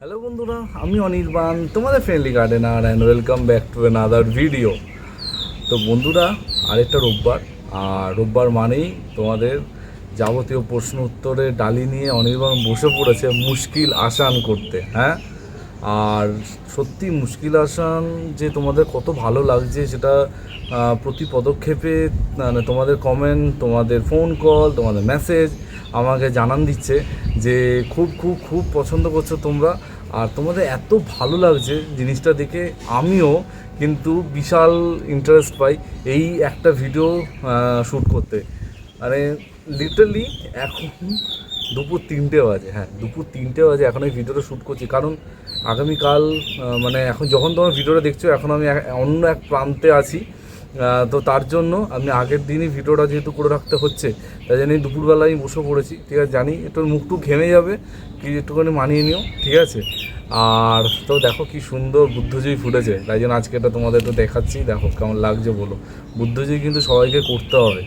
Hello বন্ধুরা, আমি অনির্বাণ, তোমাদের friendly gardener and welcome back to other video তো বন্ধুরা, আরেকটা রোববার, আর রোববার মানেই তোমাদের যাবতীয় প্রশ্ন উত্তরে ডালি নিয়ে অনির্বাণ বসে পড়েছে মুশকিল আসান করতে হ্যাঁ? আর সত্যি মুশকিল আসান যে তোমাদের কত ভালো লাগছে সেটা প্রতি পদক্ষেপে মানে তোমাদের কমেন্ট তোমাদের ফোন কল তোমাদের মেসেজ আমাকে জানান দিচ্ছে যে খুব খুব খুব পছন্দ করছ তোমরা। আর তোমাদের এত ভালো লাগছে জিনিসটা দেখে, আমিও কিন্তু বিশাল ইন্টারেস্ট পাই এই একটা ভিডিও শ্যুট করতে। মানে লিটারলি এখন দুপুর তিনটে বাজে হ্যাঁ দুপুর তিনটে বাজে এখন এই ভিডিওটা শ্যুট করছি। কারণ আগামীকাল মানে এখন যখন তোমার ভিডিওটা দেখছ, এখন আমি অন্য এক প্রান্তে আছি। তো তার জন্য আমি আগের দিনই ভিডিওটা যেহেতু করে রাখতে হচ্ছে, তাই জন্য দুপুরবেলা আমি বসে পড়েছি। ঠিক আছে, জানি একটু মুখটু ঘেমে যাবে, কি একটুখানি মানিয়ে নিও, ঠিক আছে? আর তো দেখো কি সুন্দর বুদ্ধজয়ী ফুটেছে। তাই জন্য আজকে এটা তোমাদের তো দেখাচ্ছি, দেখো কেমন লাগছে বলো। বুদ্ধজয়ী কিন্তু সবাইকে করতে হবে।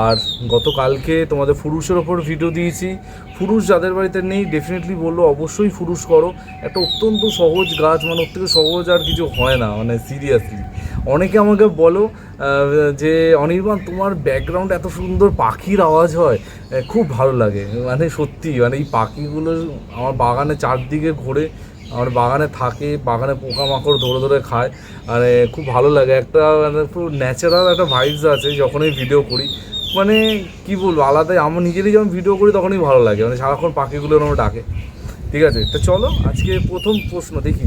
আর গতকালকে তোমাদের ফুরুষের ওপর ভিডিও দিয়েছি। ফুরুষ যাদের বাড়িতে নেই ডেফিনেটলি বলল, অবশ্যই ফুরুষ করো। একটা অত্যন্ত সহজ গাছ মানে ওর থেকে সহজ আর কিছু হয় না মানে সিরিয়াসলি অনেকে আমাকে বলো যে, অনির্বাণ, তোমার ব্যাকগ্রাউন্ড এত সুন্দর পাখির আওয়াজ হয়। খুব ভালো লাগে। মানে সত্যি মানে এই পাখিগুলো আমার বাগানে চারদিকে ঘোরে আমার বাগানে থাকে, বাগানে পোকামাকড় ধরে ধরে খায় আর খুব ভালো লাগে। একটা মানে পুরো ন্যাচারাল একটা ভাইবস আছে যখনই ভিডিও করি। মানে কি বলব আলাদাই আমার নিজেরই যখন ভিডিও করি তখনই ভালো লাগে। মানে সারাক্ষণ পাখিগুলো আমার ডাকে। ঠিক আছে? তো চলো, আজকে প্রথম প্রশ্ন দেখি।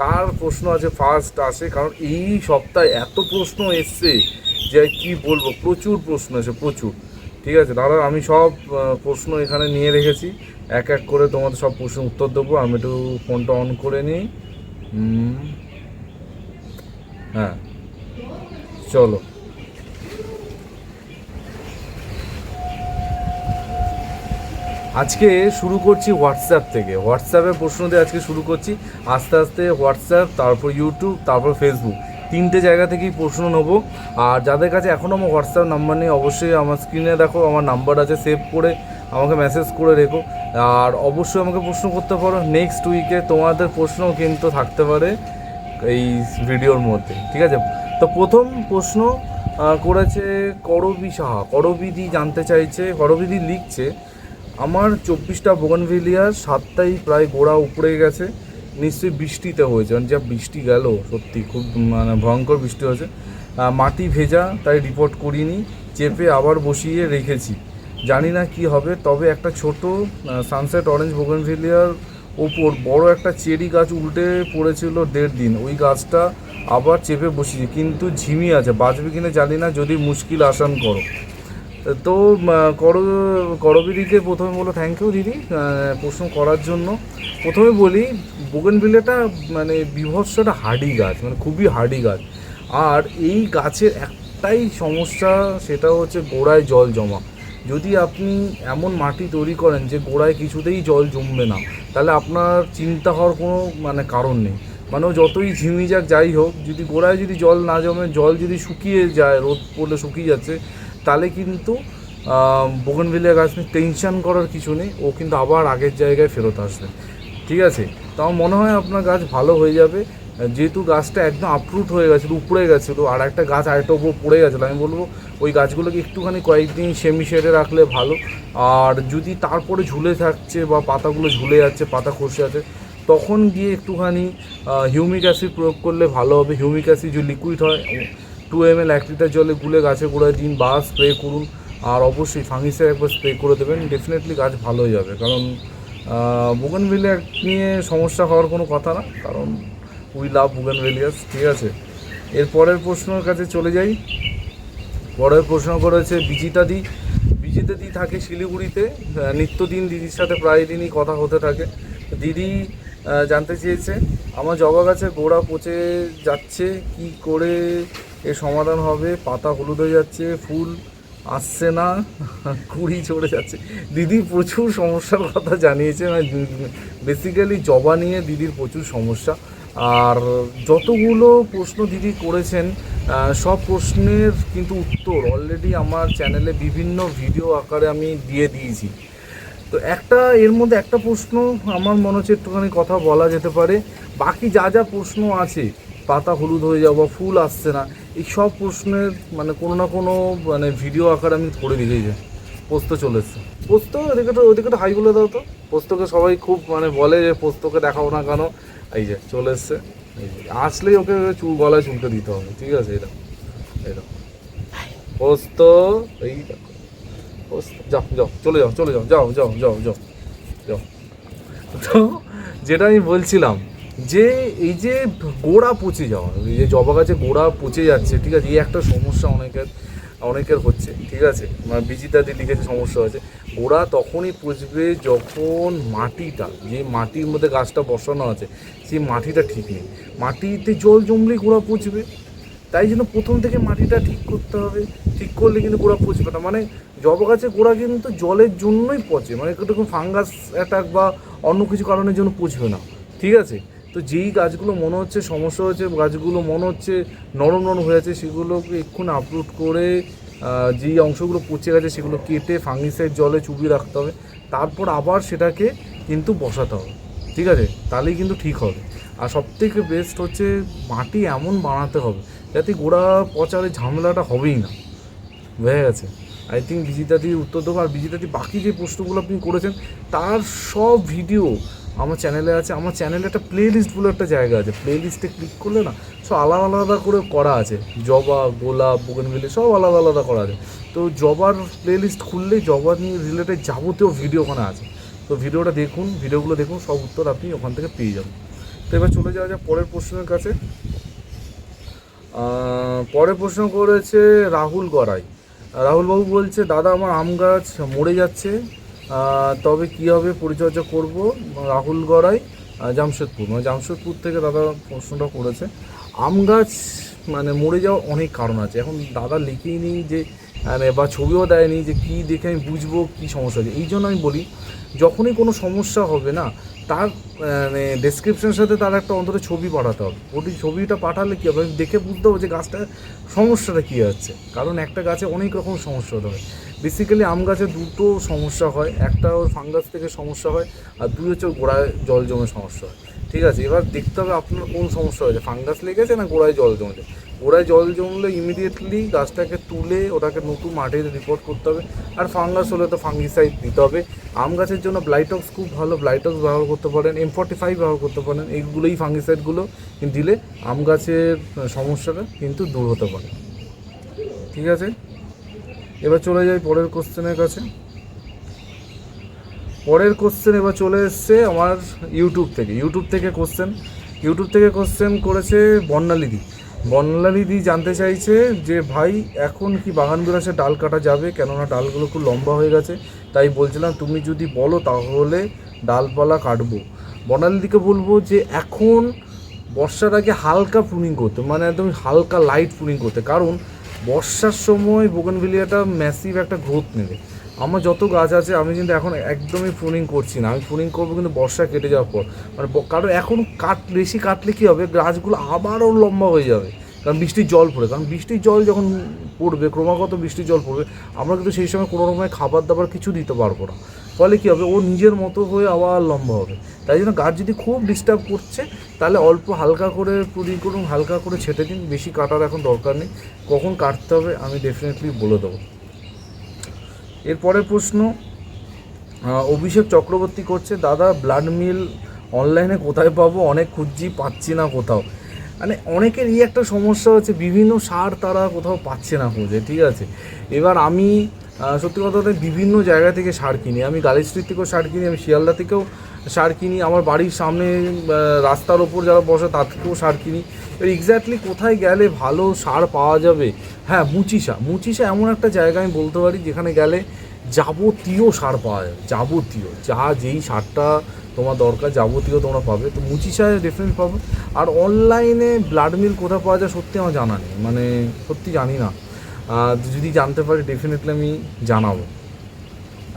কার প্রশ্ন আছে ফার্স্ট আসে? কারণ এই সপ্তাহে এত প্রশ্ন এসছে যে কি বলব, প্রচুর প্রশ্ন এসে প্রচুর। ঠিক আছে? দাদা আমি সব প্রশ্ন এখানে নিয়ে রেখেছি। এক এক করে তোমাদের সব প্রশ্ন উত্তর দেবো। আমি একটু ফোনটা অন করে নিই। হ্যাঁ। চলো। আজকে শুরু করছি হোয়াটসঅ্যাপ থেকে। হোয়াটসঅ্যাপে প্রশ্ন দিয়ে আজকে শুরু করছি। আস্তে আস্তে হোয়াটসঅ্যাপ তারপর ইউটিউব তারপর ফেসবুক তিনটে জায়গা থেকেই প্রশ্ন নেব। আর যাদের কাছে এখনও আমার হোয়াটসঅ্যাপ নাম্বার নেই, অবশ্যই আমার স্ক্রিনে দেখো, আমার নাম্বার আছে সেভ করে আমাকে মেসেজ করে রেখো। আর অবশ্যই আমাকে প্রশ্ন করতে পারো। নেক্সট উইকে তোমাদের প্রশ্নও কিন্তু থাকতে পারে এই ভিডিওর মধ্যে, ঠিক আছে? তো প্রথম প্রশ্ন করেছে করবি সাহা। করবিদি জানতে চাইছে, করবিদি লিখছে, আমার চব্বিশটা বোগনভিলিয়ার সাতটাই প্রায় গোড়া উপড়ে গেছে। নিশ্চয়ই বৃষ্টিতে হয়েছে। মানে যা বৃষ্টি গেল, সত্যি খুব মানে ভয়ঙ্কর বৃষ্টি হয়েছে। মাটি ভেজা, তাই রিপোর্ট করিনি। চেপে আবার বসিয়ে রেখেছি। জানি না কি হবে, তবে একটা ছোট সানসেট অরেঞ্জ বোগনভিলিয়ার ওপর বড় একটা চেরি গাছ উল্টে পড়েছিল দেড় দিন। ওই গাছটা আবার চেপে বসিয়েছি কিন্তু ঝিমি আছে, বাঁচবে কিনা জানি না, যদি মুশকিল আসান করো। তো কর, করবিদিকে প্রথমে বলো থ্যাংক ইউ দিদি প্রশ্ন করার জন্য। প্রথমে বলি বোগেনভিলেটা মানে বিভৎস একটা হার্ডি গাছ মানে খুবই হার্ডি গাছ। আর এই গাছের একটাই সমস্যা, সেটা হচ্ছে গোড়ায় জল জমা। যদি আপনি এমন মাটি তৈরি করেন যে গোড়ায় কিছুতেই জল জমবে না, তাহলে আপনার চিন্তা হওয়ার কোনো মানে কারণ নেই। মানে যতই ঝিমি যাক, যাই হোক, যদি গোড়ায় যদি জল না জমে, জল যদি শুকিয়ে যায়, রোদ পড়লে শুকিয়ে যাচ্ছে, তাহলে কিন্তু বোগনভিলিয়া গাছ নিয়ে টেনশন করার কিছু নেই, ও কিন্তু আবার আগের জায়গায় ফেরত আসবে। ঠিক আছে? তো আমার মনে হয় আপনার গাছ ভালো হয়ে যাবে। যেহেতু গাছটা একদম আপরুট হয়ে গেছিল উপড়ে গেছিল আর একটা গাছ আরেকটা উপর পড়ে গেছিল। আমি বলব, ওই গাছগুলোকে একটুখানি কয়েকদিন সেমি শেডে রাখলে ভালো। আর যদি তারপরে ঝুলে থাকছে বা পাতাগুলো ঝুলে যাচ্ছে, পাতা খসে আছে, তখন গিয়ে একটুখানি হিউমিক অ্যাসিড প্রয়োগ করলে ভালো হবে। হিউমিক অ্যাসিড যে লিকুইড হয় টু এম এল এক লিটার জলে গুলে গাছে গোড়ায় দিন বা স্প্রে করুন। আর অবশ্যই ফাঙ্গিসাইড একবার স্প্রে করে দেবেন ডেফিনেটলি গাছ ভালো হয়ে যাবে। কারণ বুগানভিলিয়া নিয়ে সমস্যা হওয়ার কোনো কথা না। কারণ উই লাভ বুগানভিলিয়াস ঠিক আছে? এর পরের প্রশ্নের কাছে চলে যাই। পরের প্রশ্ন করেছে বিজিতা দি। বিজিতা দি থাকে শিলিগুড়িতে। নিত্যদিন দিদির সাথে প্রায় দিনই কথা হতে থাকে। দিদি জানতে চেয়েছে, আমার জবা গাছের গোড়া পচে যাচ্ছে, কি করে এর সমাধান হবে? পাতা হলুদ হয়ে যাচ্ছে, ফুল আসছে না, কুড়ি চড়ে যাচ্ছে। দিদি প্রচুর সমস্যার কথা জানিয়েছে। বেসিক্যালি জবা নিয়ে দিদির প্রচুর সমস্যা। আর যতগুলো প্রশ্ন দিদি করেছেন সব প্রশ্নের কিন্তু উত্তর অলরেডি আমার চ্যানেলে বিভিন্ন ভিডিও আকারে আমি দিয়ে দিয়েছি। তো একটা, এর মধ্যে একটা প্রশ্ন আমার মনে হচ্ছে একটুখানি কথা বলা যেতে পারে। বাকি যা যা প্রশ্ন আছে, পাতা হলুদ হয়ে যাওয়া ফুল আসছে না, এই সব প্রশ্নের মানে কোনো না কোনো মানে ভিডিও আকারে আমি করে রেখেছি পোস্ত চলে এসছে। পোস্ত ওদিকে ওদিকে হাই বলে দাও তো। পোস্তকে সবাই খুব মানে বলে যে পোস্তকে দেখাও না কেন। এই যে, চলে এসছে। এই যে, আসলেই ওকে চুল, গলায় চুলকে দিতে হবে, ঠিক আছে, এটা এটা। পোস্ত, এই পোস্ত, যাও যাও, চলে যাও চলে যাও যাও যাও যাও যাও যাও। তো যেটা আমি বলছিলাম, যে এই যে গোড়া পচে যাওয়া, এই যে জবা গাছে গোড়া পচে যাচ্ছে, ঠিক আছে, এই একটা সমস্যা অনেকের অনেকের হচ্ছে, ঠিক আছে। বিজিতাদি লিখেছে সমস্যা হচ্ছে গোড়া তখনই পচবে যখন মাটিটা, যে মাটির মধ্যে গাছটা বসানো আছে, সেই মাটিটা ঠিক নেই। মাটিতে জল জমলেই গোড়া পচবে তাই জন্য প্রথম থেকে মাটিটা ঠিক করতে হবে। ঠিক করলে কিন্তু গোড়া পচবে না। মানে জবা গাছের গোড়া কিন্তু জলের জন্যই পচে। মানে একটু ফাঙ্গাস অ্যাটাক বা অন্য কিছু কারণের জন্য পচবে না। ঠিক আছে? তো যেই গাছগুলো মনে হচ্ছে, সমস্যা হচ্ছে, গাছগুলো মনে হচ্ছে নরম নরম হয়ে আছে, সেগুলোকে এক্ষুনি আপলোড করে যেই অংশগুলো পচে গেছে সেগুলো কেটে ফাঙ্গিসাইড জলে চুবিয়ে রাখতে হবে। তারপর আবার সেটাকে কিন্তু বসাতে হবে। ঠিক আছে? তাহলেই কিন্তু ঠিক হবে। আর সবথেকে বেস্ট হচ্ছে মাটি এমন বানাতে হবে যাতে গোড়া পচারে ঝামেলাটা হবেই না। হয়ে গেছে? আই থিঙ্ক বিজিতাদির উত্তর দেবো। আর বিজিতাদি বাকি যে প্রশ্নগুলো আপনি করেছেন, তার সব ভিডিও আমার চ্যানেলে আছে, আমার চ্যানেলে একটা প্লে লিস্ট বলে একটা জায়গা আছে। প্লে লিস্টে ক্লিক করলে না, সব আলাদা আলাদা করে করা আছে। জবা, গোলাপ বোগেনভিলে সব আলাদা আলাদা করা আছে। তো জবার প্লে লিস্ট খুললেই জবা নিয়ে রিলেটেড যাবতীয় ভিডিও ওখানে আছে। তো ভিডিওটা দেখুন ভিডিওগুলো দেখুন, সব উত্তর আপনি ওখান থেকে পেয়ে যাবেন। তো এবার চলে যাওয়া যাক পরের প্রশ্নের কাছে। পরের প্রশ্ন করেছে রাহুল গড়াই। রাহুলবাবু বলছে, দাদা, আমার আম গাছ মরে যাচ্ছে। তবে কীভাবে পরিচর্যা করব? রাহুল গড়াই জামশেদপুর। মানে জামশেদপুর থেকে দাদা প্রশ্নটা করেছে। আম গাছ মানে মরে যাওয়ার অনেক কারণ আছে। এখন দাদা লিখেই নেই যে মানে বা ছবিও দেয়নি যে কী দেখে আমি বুঝব কী সমস্যা আছে। এই জন্য আমি বলি, যখনই কোনো সমস্যা হবে না তার মানে ডেসক্রিপশনের সাথে তার একটা অন্তত ছবি পাঠাতে হবে। ওটি ছবিটা পাঠালে কী হবে? আমি দেখে বুঝতে হবে যে গাছটার সমস্যাটা কী হচ্ছে। কারণ একটা গাছে অনেক রকম সমস্যা হতে হয় বেসিক্যালি আম গাছে দুটো সমস্যা হয়। একটা ওর ফাঙ্গাস থেকে সমস্যা হয়, আর দুই হচ্ছে ওর গোড়ায় জল জমে সমস্যা হয়। ঠিক আছে? এবার দেখতে হবে আপনার কোন সমস্যা হয়েছে। ফাঙ্গাস লেগেছে না গোড়ায় জল জমেছে? গোড়ায় জল জমলে ইমিডিয়েটলি গাছটাকে তুলে ওটাকে নতুন মাটিতে রিপোর্ট করতে হবে। আর ফাঙ্গাস হলে তো ফাঙ্গিসাইড দিতে হবে। আম গাছের জন্য ব্লাইটক্স খুব ভালো। ব্লাইটক্স ব্যবহার করতে পারেন। এম ফর্টি ফাইভ ব্যবহার করতে পারেন। এইগুলোই ফাঙ্গিসাইডগুলো দিলে আম গাছের সমস্যাটা কিন্তু দূর হতে পারে। ঠিক আছে? এবার চলে যাই পরের কোশ্চেনের কাছে। পরের কোশ্চেন এবার চলে এসছে আমার ইউটিউব থেকে। ইউটিউব থেকে কোশ্চেন ইউটিউব থেকে কোশ্চেন করেছে বর্ণালিদি। বর্ণালিদি জানতে চাইছে যে, ভাই, এখন কি বাগান বিলাসে ডাল কাটা যাবে? কেননা ডালগুলো খুব লম্বা হয়ে গেছে। তাই বলছিলাম, তুমি যদি বলো তাহলে ডালপালা কাটবো। বর্ণালিদিকে বলব যে, এখন বর্ষার আগে হালকা প্রুনিং করতে মানে একদম হালকা লাইট প্রুনিং করতে। কারণ বর্ষার সময় বোগানভিলিয়াটা ম্যাসিভ একটা গ্রোথ নেবে। আমার যত গাছ আছে, আমি কিন্তু এখন একদমই প্রুনিং করছি না। আমি প্রুনিং করব কিন্তু বর্ষা কেটে যাওয়ার পর। মানে কারণ এখন কাট বেশি কাটলে কী হবে? গাছগুলো আবারও লম্বা হয়ে যাবে। কারণ বৃষ্টির জল পড়ে, কারণ বৃষ্টির জল যখন পড়বে, ক্রমাগত বৃষ্টির জল পড়বে, আমরা কিন্তু সেই সময় কোনো রকমের খাবার দাবার কিছু দিতে পারব না। ফলে কী হবে? ও নিজের মতো হয়ে আবার লম্বা হবে। তাই জন্য গাছ যদি খুব ডিস্টার্ব করছে, তাহলে অল্প হালকা করে প্রুনিং করুন, হালকা করে ছেটে দিন, বেশি কাটার এখন দরকার নেই। কখন কাটতে হবে আমি ডেফিনেটলি বলে দেবো। এরপরের প্রশ্ন অভিষেক চক্রবর্তী করছে, দাদা ব্লাড মিল অনলাইনে কোথায় পাবো? অনেক খুঁজছি, পাচ্ছি না কোথাও। মানে অনেকের এই একটা সমস্যা হচ্ছে, বিভিন্ন সার তারা কোথাও পাচ্ছে না খুঁজে, ঠিক আছে? এবার আমি সত্যি কথা বলতে বিভিন্ন জায়গা থেকে সার কিনি। আমি গালি স্ট্রিট থেকেও সার কিনি, আমি শিয়ালদা থেকেও সার কিনি, আমার বাড়ির সামনে রাস্তার ওপর যারা বসে তার থেকেও সার কিনি। এবার এক্স্যাক্টলি কোথায় গেলে ভালো সার পাওয়া যাবে? হ্যাঁ মুচিসা। মুচিসা এমন একটা জায়গা আমি বলতে পারি যেখানে গেলে যাবতীয় সার পাওয়া যাবে যাবতীয়। যা যেই সারটা তোমার দরকার, যাবতীয় তোমরা পাবে। তো মুচি মুচিসায় ডেফিনেটলি পাবে। আর অনলাইনে ব্লাড মিল কোথায় পাওয়া যায় সত্যি আমার জানা নেই। মানে সত্যি জানি না। যদি জানতে পারি ডেফিনেটলি আমি জানাব।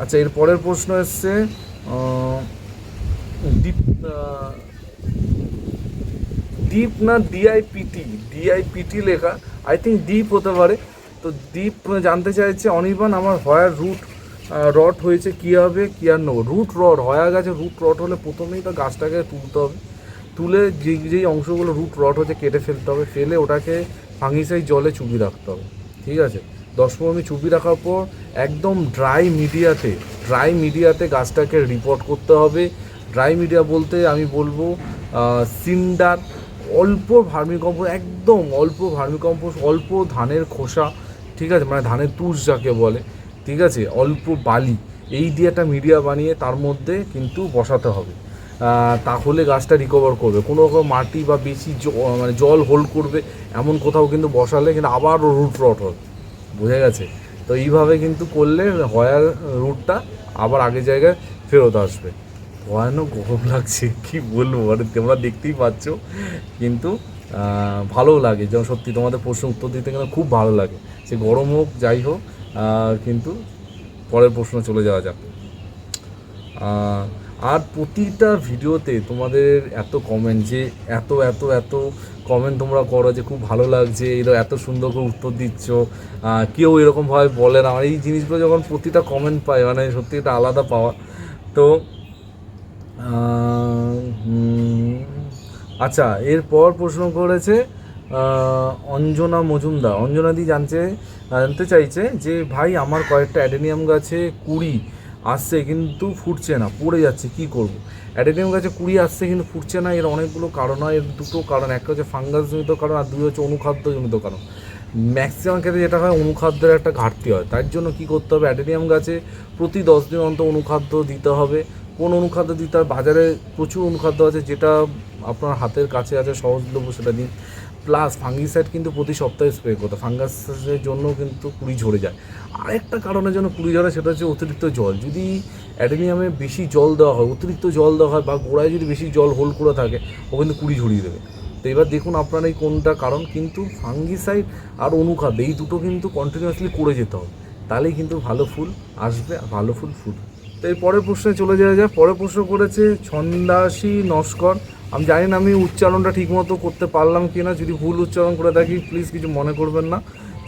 আচ্ছা এর পরের প্রশ্ন এসছে দীপ দীপ না ডিআইপিটি ডিআইপিটি লেখা। আই থিঙ্ক দীপ হতে পারে। তো দীপ জানতে চাইছে অনির্বাণ, আমার হয়ার রুট রট হয়েছে, কী হবে, কী আর নেব? রুট রড হয়ে গেছে রুট রড হলে প্রথমেই তো গাছটাকে তুলতে হবে। তুলে যে যেই অংশগুলো রুট রড হচ্ছে, কেটে ফেলতে হবে, ফেলে ওটাকে ফাঙ্গিসাই জলে চুবি রাখতে হবে, ঠিক আছে? দশ পনেরো মিনিট চুপি রাখার পর একদম ড্রাই মিডিয়াতে ড্রাই মিডিয়াতে গাছটাকে রিপোর্ট করতে হবে। ড্রাই মিডিয়া বলতে আমি বলব সিন্ডার, অল্প ভার্মিকম্পোস্ট, একদম অল্প ভার্মিকম্পোস্ট, অল্প ধানের খোসা, ঠিক আছে? মানে ধানের তুষ যাকে বলে। ঠিক আছে? অল্প বালি। এই দিয়ে একটা মিডিয়া বানিয়ে তার মধ্যে কিন্তু বসাতে হবে। তাহলে গাছটা রিকভার করবে। কোনো রকম মাটি বা বেশি মানে জল হোল্ড করবে, এমন কোথাও কিন্তু বসালে কিন্তু আবার রুট রট হবে। বোঝা গেছে? তো এইভাবে কিন্তু করলে হয়ার রুটটা আবার আগের জায়গায় ফেরত আসবে। ভয়ানক গরম লাগছে, কি বলব? মানে তোমরা দেখতেই পাচ্ছ। কিন্তু ভালো লাগে। যেমন সত্যি তোমাদের প্রশ্ন উত্তর দিতে গেলে খুব ভালো লাগে। সে গরম হোক, যাই হোক কিন্তু পরের প্রশ্ন চলে যাওয়া যাক। আর প্রতিটা ভিডিওতে তোমাদের এত কমেন্ট যে এত এত এত কমেন্ট তোমরা করো যে খুব ভালো লাগছে, এরা এত সুন্দর করে উত্তর দিচ্ছ। কেউ এরকমভাবে বলে না। এই জিনিসগুলো যখন প্রতিটা কমেন্ট পাই মানে সত্যি এটা আলাদা পাওয়া। তো আচ্ছা এরপর প্রশ্ন করেছে অঞ্জনা মজুমদার। অঞ্জনাদি জানছে জানতে চাইছে যে, ভাই, আমার কয়েকটা অ্যাডেনিয়াম গাছে কুড়ি আসছে, কিন্তু ফুটছে না, পড়ে যাচ্ছে, কি করব? অ্যাডেনিয়াম গাছে কুড়ি আসছে, কিন্তু ফুটছে না, এর অনেকগুলো কারণ হয়, এর দুটো কারণ, একটা হচ্ছে ফাঙ্গাসজনিত কারণ, আর দুই হচ্ছে অনুখাদ্যজনিত কারণ। ম্যাক্সিমাম ক্ষেত্রে যেটা হয়, অনুখাদ্যের একটা ঘাটতি হয়, তার জন্য কি করতে হবে, অ্যাডেনিয়াম গাছে প্রতি দশ দিন অন্তর অনুখাদ্য দিতে হবে। কোন অনুখাদ্য দিতে হবে বাজারে প্রচুর অনুখাদ্য আছে, যেটা আপনার হাতের কাছে আছে, সহজলভ্য সেটা দিন। প্লাস ফাঙ্গিসাইড কিন্তু প্রতি সপ্তাহে স্প্রে করতে ফাঙ্গাসের জন্য কিন্তু কুড়ি ঝরে যায়। আরেকটা কারণের জন্য কুড়ি ঝরে, সেটা হচ্ছে অতিরিক্ত জল। যদি অ্যাডেনিয়ামে বেশি জল দেওয়া হয়, অতিরিক্ত জল দেওয়া হয় বা গোড়ায় যদি বেশি জল হোল্ড করে থাকে, ও কিন্তু কুড়ি ঝরিয়ে দেবে। তো এবার দেখুন আপনার এই কোনটা কারণ, কিন্তু ফাঙ্গিসাইড আর অনুখাদ্য এই দুটো কিন্তু কন্টিনিউয়াসলি করে যেতে হবে। তাহলেই কিন্তু ভালো ফুল আসবে আর ভালো ফুল ফুটবে। তো এর পরের প্রশ্নে চলে যাওয়া যায় পরের প্রশ্ন করেছে ছন্দাসী নস্কর। আমি জানি না আমি উচ্চারণটা ঠিকমতো করতে পারলাম কি না যদি ভুল উচ্চারণ করে থাকি প্লিজ কিছু মনে করবেন না।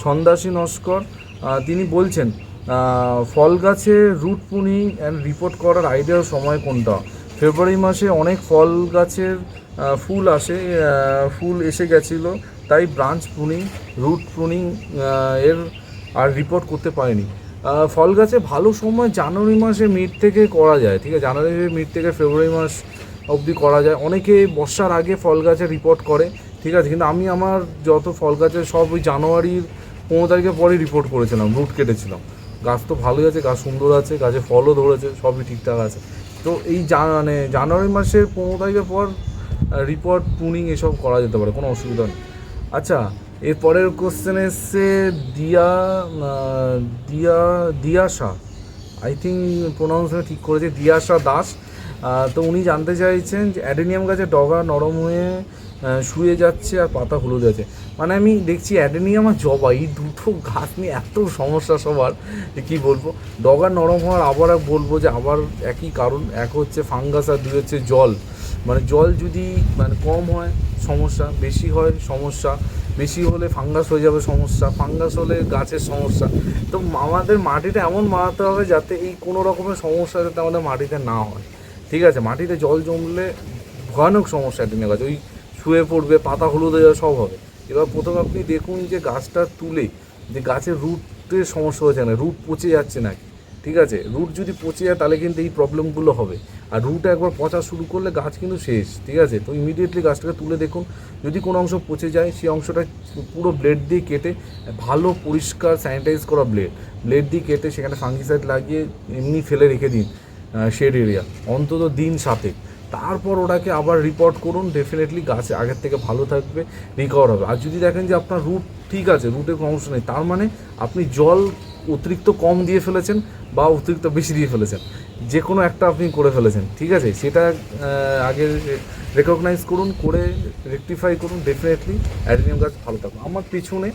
ছন্দাসী নস্কর তিনি বলছেন ফল গাছে রুট পুনিং অ্যান্ড রিপোর্ট করার আইডিয়ার সময় কোনটা? ফেব্রুয়ারি মাসে অনেক ফল গাছের ফুল আসে ফুল এসে গেছিল, তাই ব্রাঞ্চ প্রুনিং রুট প্রুনিং এর আর রিপোর্ট করতে পারেনি। ফল গাছে ভালো সময় জানুয়ারি মাসে মিড থেকে করা যায়, ঠিক আছে? জানুয়ারি মিড থেকে ফেব্রুয়ারি মাস অবধি করা যায়। অনেকে বর্ষার আগে ফল গাছে রিপোর্ট করে, ঠিক আছে? কিন্তু আমি আমার যত ফল গাছের সব ওই জানুয়ারির পনেরো তারিখের পরে রিপোর্ট করেছিলাম রুট কেটেছিলাম। গাছ তো ভালোই আছে, গাছ সুন্দর আছে, গাছে ফলও ধরেছে, সবই ঠিকঠাক আছে। তো এই মানে জানুয়ারি মাসের পনেরো তারিখের পর রিপোর্ট প্রুনিং এসব করা যেতে পারে, কোনো অসুবিধা নেই। আচ্ছা এর পরের কোশ্চেন এসছে দিয়া দিয়া, দিয়াশা। আই থিঙ্ক প্রোনাউন্সিয়েশন ঠিক করেছে, দিয়াশা দাস। তো উনি জানতে চাইছেন যে অ্যাডেনিয়াম গাছে ডগা নরম হয়ে শুয়ে যাচ্ছে আর পাতা হলুদ আছে। মানে আমি দেখছি অ্যাডেনিয়াম আর জবা, এই দুটো গাছ নিয়ে এত সমস্যা সবার কী বলব? ডগা নরম হওয়ার আবার বলব যে আবার একই কারণ, এক হচ্ছে ফাঙ্গাস আর দুই হচ্ছে জল। মানে জল যদি মানে কম হয়, সমস্যা, বেশি হয়, সমস্যা। বেশি হলে ফাঙ্গাস হয়ে যাবে, সমস্যা। ফাঙ্গাস হলে গাছের সমস্যা। তো আমাদের মাটিটা এমন বানাতে হবে যাতে এই কোনো রকমের সমস্যা যাতে আমাদের মাটিতে না হয়। ঠিক আছে, মাটিতে জল জমলে ভয়ানক সমস্যা দিনে গাছ ওই শুয়ে পড়বে, পাতা হলুদ হয়ে সব হবে। এবার প্রথমে আপনি দেখুন যে গাছটা তুলে, যে গাছের রুটের সমস্যা হচ্ছে না, রুট পচে যাচ্ছে নাকি? ঠিক আছে, রুট যদি পচে যায়, তাহলে কিন্তু এই প্রবলেমগুলো হবে। আর রুট একবার পচা শুরু করলে গাছ কিন্তু শেষ, ঠিক আছে? তো ইমিডিয়েটলি গাছটাকে তুলে দেখুন। যদি কোনো অংশ পচে যায় সেই অংশটা পুরো ব্লেড দিয়ে কেটে, ভালো পরিষ্কার স্যানিটাইজ করা ব্লেড ব্লেড দিয়ে কেটে সেখানে ফাঙ্গিসাইড লাগিয়ে এমনি ফেলে রেখে দিন। শেড এরিয়া, অন্তত দিন সাথে তারপর ওটাকে আবার রিপোর্ট করুন ডেফিনেটলি গাছ আগের থেকে ভালো থাকবে রিকভার হবে। আর যদি দেখেন যে আপনার রুট ঠিক আছে রুটে সমস্যা নেই, তার মানে আপনি জল অতিরিক্ত কম দিয়ে ফেলেছেন বা অতিরিক্ত বেশি দিয়ে ফেলেছেন। যে কোনো একটা আপনি করে ফেলেছেন, ঠিক আছে? সেটা আগে রেকগনাইজ করুন, করে রেকটিফাই করুন ডেফিনেটলি অ্যাডিনিয়াম গাছ ভালো থাকবে। আমার পিছনে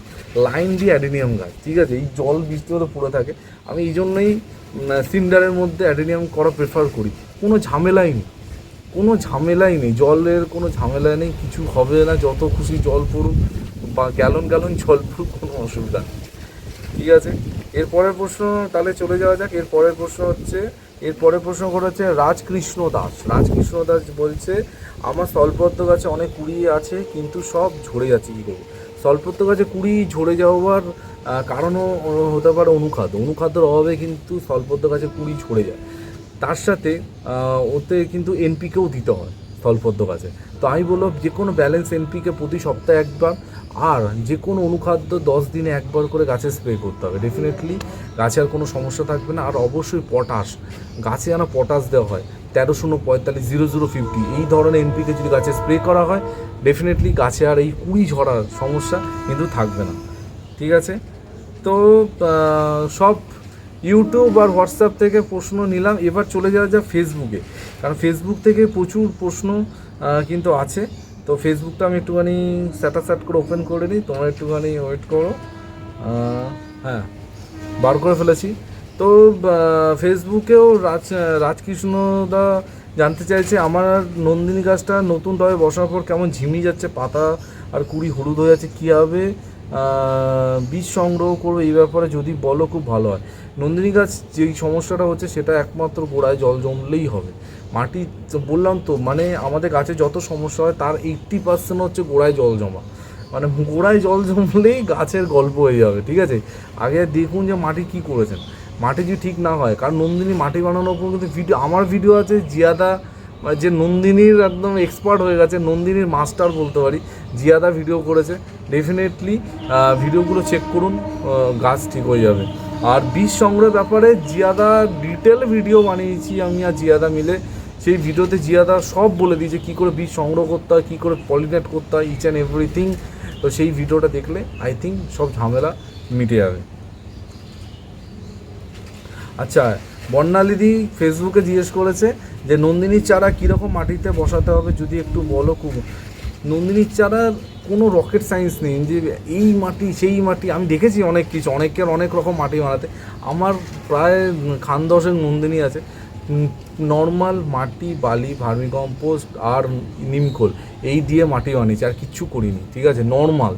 লাইন দিয়ে অ্যাডিনিয়াম গাছ, ঠিক আছে? এই জল বৃষ্টি হলে পড়ে থাকে। আমি এই জন্যই সিন্ডারের মধ্যে অ্যাডিনিয়াম করা প্রেফার করি। কোনো ঝামেলাই নেই। কোনো ঝামেলাই নেই। জলের কোনো ঝামেলা নেই। কিছু হবে না। যত খুশি জল পড়ুক বা গ্যালন গ্যালন জল পড়ুক, কোনো অসুবিধা নেই। ঠিক আছে? এর পরের প্রশ্ন তাহলে চলে যাওয়া যাক। এর পরের প্রশ্ন হচ্ছে, এর পরের প্রশ্ন করেছে রাজকৃষ্ণ দাস। রাজকৃষ্ণ দাস বলছে, আমার স্থলপদ্ম গাছে অনেক কুড়ি আছে, কিন্তু সব ঝরে যাচ্ছে কী করব স্থলপদ্ম গাছে কুড়ি ঝরে যাওয়ার কারণও হতে পারে অনুখাদ্য। অনুখাদ্যর অভাবে কিন্তু স্থলপদ্ম গাছে কুড়ি ঝরে যায়। তার সাথে ওতে কিন্তু এনপিকেও দিতে হয় স্থলপদ্ম গাছে। তো আমি বলব যে কোনো ব্যালেন্স এনপিকে প্রতি সপ্তাহে একবার, আর যে কোনো অনুখাদ্য দশ দিনে একবার করে গাছে স্প্রে করতে হবে। ডেফিনেটলি গাছে আর কোনো সমস্যা থাকবে না। আর অবশ্যই পটাশ গাছে যেন পটাশ দেওয়া হয় তেরো শূন্য পঁয়তাল্লিশ, জিরো জিরো ফিফটি, এই ধরনের এনপিকে যদি গাছে স্প্রে করা হয় ডেফিনেটলি গাছে আর এই কুড়ি ঝরার সমস্যা কিন্তু থাকবে না। ঠিক আছে? তো সব ইউটিউব আর হোয়াটসঅ্যাপ থেকে প্রশ্ন নিলাম। এবার চলে যাওয়া যাক ফেসবুকে কারণ ফেসবুক থেকে প্রচুর প্রশ্ন কিন্তু আছে। তো ফেসবুকটা আমি একটুখানি স্যাটাস্যাট করে ওপেন করে নিই। তোমরা একটুখানি ওয়েট করো। হ্যাঁ বার করে ফেলেছি। তো ফেসবুকেও রাজ রাজকৃষ্ণ দা জানতে চাইছে আমার নন্দিনী গাছটা নতুন টবে বসার পর কেমন ঝিমি যাচ্ছে পাতা আর কুড়ি হলুদ হয়ে যাচ্ছে কী আহ, বীজ সংগ্রহ করব এই ব্যাপারে যদি বলো খুব ভালো হয়। নন্দিনী গাছ যেই সমস্যাটা হচ্ছে সেটা একমাত্র গোড়ায় জল জমলেই হবে। মাটি বললাম তো মানে আমাদের গাছে যত সমস্যা হয় তার এইট্টি পার্সেন্ট হচ্ছে গোড়ায় জল জমা। মানে গোড়ায় জল জমলেই গাছের গল্প হয়ে যাবে, ঠিক আছে? আগে দেখুন যে মাটি কি করেছেন। মাটি যদি ঠিক না হয়, কারণ নন্দিনী মাটি বানানোর উপর কিন্তু ভিডিও, আমার ভিডিও আছে জিয়াদা মানে যে নন্দিনীর একদম এক্সপার্ট হয়ে গেছে, নন্দিনীর মাস্টার বলতে পারি, জিয়াদা ভিডিও করেছে। ডেফিনেটলি ভিডিওগুলো চেক করুন গাছ ঠিক হয়ে যাবে। আর বীজ সংগ্রহের ব্যাপারে জিয়াদা ডিটেল ভিডিও বানিয়েছি আমি আর জিয়াদা মিলে। সেই ভিডিওতে জিয়াদা সব বলে দিয়েছে, কী করে বীজ সংগ্রহ করতে হয়, কী করে পলিনেট করতে হয় ইচ অ্যান্ড এভরিথিং তো সেই ভিডিওটা দেখলে আই থিঙ্ক সব ঝামেলা মিটে যাবে। আচ্ছা বর্ণালিদি ফেসবুকে জিজ্ঞেস করেছে যে নন্দিনীর চারা কীরকম মাটিতে বসাতে হবে যদি একটু বলো খুব নন্দিনীর চারার কোনো রকেট সায়েন্স নেই, যে এই মাটি, সেই মাটি, আমি দেখেছি অনেক কিছু, অনেকের অনেক রকম মাটি বানাতে। আমার প্রায় খান দশেক নন্দিনী আছে। নর্মাল মাটি, বালি ভার্মিকম্পোস্ট আর নিমখোল এই দিয়ে মাটি বানিয়েছি, আর কিচ্ছু করিনি, ঠিক আছে? নর্মাল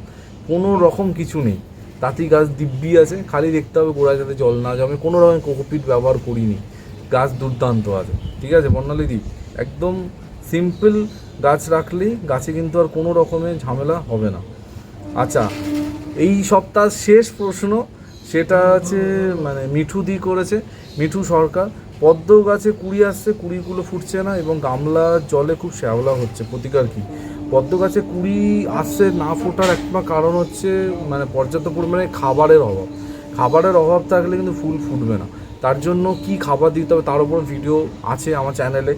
কোনো রকম কিছু নেই। তাতেই গাছ দিব্যি আছে, খালি দেখতে হবে গোড়া যাতে জল না জমে, কোনো রকম কোকোপিট ব্যবহার করিনি। গাছ দুর্দান্ত আছে, ঠিক আছে বর্ণালিদি একদম সিম্পল গাছ রাখলেই গাছে কিন্তু আর কোনো রকমের ঝামেলা হবে না। আচ্ছা এই সপ্তাহ শেষ প্রশ্ন, সেটা হচ্ছে মানে মিঠু দি করেছে, মিঠু সরকার, পদ্ম গাছে কুড়ি আসছে, কুড়িগুলো ফুটছে না এবং গামলা জলে খুব শ্যাওলা হচ্ছে, প্রতিকার কি? পদ্ম গাছে কুড়ি আসছে না ফোটার একটা কারণ হচ্ছে মানে পর্যাপ্ত পরিমাণে খাবারের অভাব। খাবারের অভাব থাকলে কিন্তু ফুল ফুটবে না। তার জন্য কি খাবার দিতে হবে তার উপর ভিডিও আছে আমার চ্যানেলে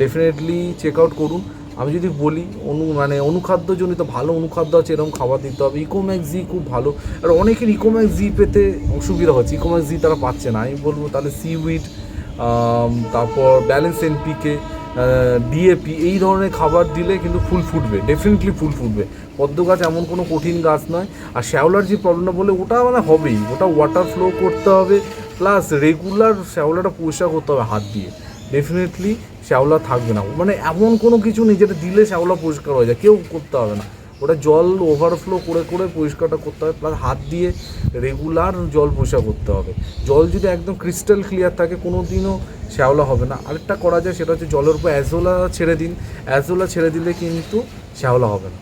ডেফিনেটলি চেক আউট করুন। আমি যদি বলি, অনু মানে অনুখাদ্যজনিত ভালো অনুখাদ্য আছে, এরকম খাবার দিতে হবে। ইকোম্যাক্স জি খুব ভালো। আর অনেকের ইকোম্যাক্স জি পেতে অসুবিধা হচ্ছে। ইকোম্যাক্স জি তারা পাচ্ছে না। আমি বলব তাহলে সিউইড তারপর ব্যালেন্স এনপিকে ডিএপি এই ধরনের খাবার দিলে কিন্তু ফুল ফুটবে। ডেফিনেটলি ফুল ফুটবে। পদ্ম গাছ এমন কোনো কঠিন গাছ নয়। আর শ্যাওলার যে প্রবলেমটা বলে, ওটা মানে হবেই। ওটা ওয়াটার ফ্লো করতে হবে। প্লাস রেগুলার শ্যাওলাটা পরিষ্কার করতে হবে হাত দিয়ে। ডেফিনেটলি শ্যাওলা থাকবে না। মানে এমন কোনো কিছু নেই যেটা দিলে শ্যাওলা পরিষ্কার হয়ে যায়। কেউ করতে হবে না। ওটা জল ওভারফ্লো করে করে পরিষ্কারটা করতে হবে। প্লাস হাত দিয়ে রেগুলার জল পরিষ্কার করতে হবে। জল যদি একদম ক্রিস্টাল ক্লিয়ার থাকে কোনো দিনও শ্যাওলা হবে না। আরেকটা করা যায়, সেটা হচ্ছে জলের উপর অ্যাজোলা ছেড়ে দিন। অ্যাজোলা ছেড়ে দিলে কিন্তু শ্যাওলা হবে না।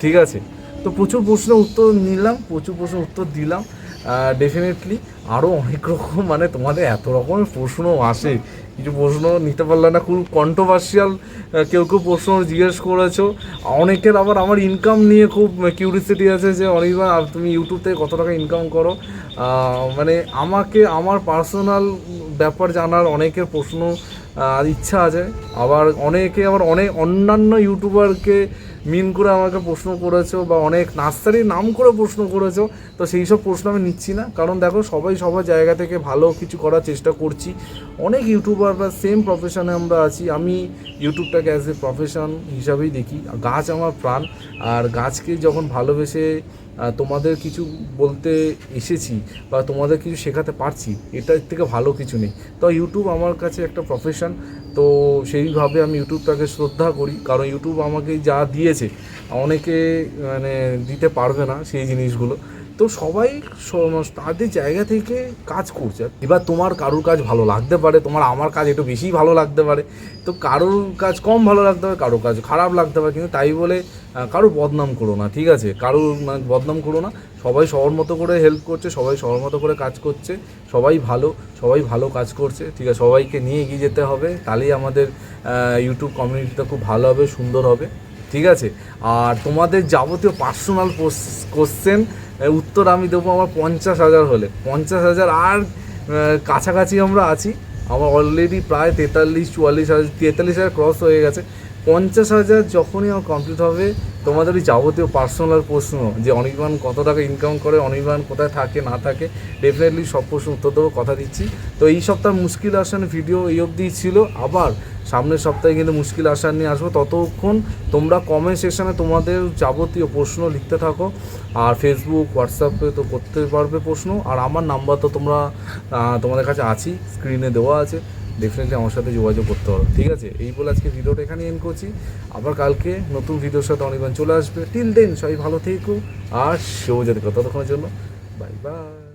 ঠিক আছে? তো প্রচুর প্রশ্নের উত্তর নিলাম, প্রচুর প্রশ্নের উত্তর দিলাম। ডেফিনেটলি আরও অনেক রকম মানে তোমাদের এত রকমের প্রশ্ন আসে। কিছু প্রশ্ন নিতে পারলে না, খুব কন্ট্রোভার্সিয়াল কেউ কেউ প্রশ্ন জিজ্ঞেস করেছ। অনেকের আবার আমার ইনকাম নিয়ে খুব কিউরিসিটি আছে যে অনেকবার তুমি ইউটিউব থেকে কত টাকা ইনকাম করো? মানে আমাকে, আমার পার্সোনাল ব্যাপার জানার অনেকের প্রশ্ন ইচ্ছা আছে। আবার অনেকে, আবার অনেক অন্যান্য ইউটিউবারকে মিন করে আমাকে প্রশ্ন করেছ বা অনেক নার্সারির নাম করে প্রশ্ন করেছ, তো সেই সব প্রশ্ন আমি নিচ্ছি না। কারণ দেখো, সবাই সবার জায়গা থেকে ভালো কিছু করার চেষ্টা করছি। অনেক ইউটিউবার বা সেম প্রফেশনে আমরা আছি। আমি ইউটিউবটাকে অ্যাজ এ প্রফেশন হিসাবেই দেখি। গাছ আমার প্রাণ। আর গাছকে যখন ভালোবেসে তোমাদের কিছু বলতে এসেছি বা তোমাদের কিছু শেখাতে পারছি, এটার থেকে ভালো কিছু নেই। তো ইউটিউব আমার কাছে একটা প্রফেশন তো সেইভাবে আমি ইউটিউবটাকে শ্রদ্ধা করি, কারণ ইউটিউব আমাকে যা দিয়েছে, অনেকে মানে দিতে পারবে না সেই জিনিসগুলো। তো সবাই স- তাদের জায়গা থেকে কাজ করছে। এবার তোমার কারোর কাজ ভালো লাগতে পারে, তোমার আমার কাজ একটু বেশি ভালো লাগতে পারে। তো কারোর কাজ কম ভালো লাগতে পারে, কারোর কাজ খারাপ লাগতে পারে। কিন্তু তাই বলে কারোর বদনাম করো না, ঠিক আছে? কারোর মানে বদনাম করো না। সবাই সবার মতো করে হেল্প করছে, সবাই সবার মতো করে কাজ করছে। সবাই ভালো সবাই ভালো কাজ করছে, ঠিক আছে? সবাইকে নিয়ে এগিয়ে যেতে হবে। তাহলেই আমাদের ইউটিউব কমিউনিটিটা খুব ভালো হবে, সুন্দর হবে। ঠিক আছে? আর তোমাদের যাবতীয় পার্সোনাল কোশ্চেন উত্তর আমি দেবো আমার পঞ্চাশ হাজার হলে। পঞ্চাশ হাজার আর কাছাকাছি আমরা আছি। আমার অলরেডি প্রায় তেতাল্লিশ, চুয়াল্লিশ হাজার, তেতাল্লিশ হাজার ক্রস হয়ে গেছে। পঞ্চাশ হাজার যখনই আমার কমপ্লিট হবে, তোমাদের ওই যাবতীয় পার্সোনাল প্রশ্ন, যে অনির্বাণ কত টাকা ইনকাম করে, অনির্বাণ কোথায় থাকে, না থাকে ডেফিনেটলি সব প্রশ্ন উত্তর দেবো, কথা দিচ্ছি। তো এই সপ্তাহ মুশকিল আসান ভিডিও এই অবধি ছিল। আবার সামনের সপ্তাহে কিন্তু মুশকিল আসার নিয়ে আসব। ততক্ষণ তোমরা কমেন্ট সেকশনে তোমাদের যাবতীয় প্রশ্ন লিখতে থাকো। আর ফেসবুক হোয়াটসঅ্যাপে তো করতে পারবে প্রশ্ন। আর আমার নাম্বার তো তোমরা তোমাদের কাছে আছি। স্ক্রিনে দেওয়া আছে। ডেফিনেটলি আমার সাথে যোগাযোগ করতে পারো। ঠিক আছে? এই বলে আজকে ভিডিওটা এখানে এন্ড করছি। আবার কালকে নতুন ভিডিওর সাথে অনেকবার চলে আসবে। টিল দেন সবাই ভালো থেকো। আর সেও যেতে ততক্ষণের জন্য বাই বাই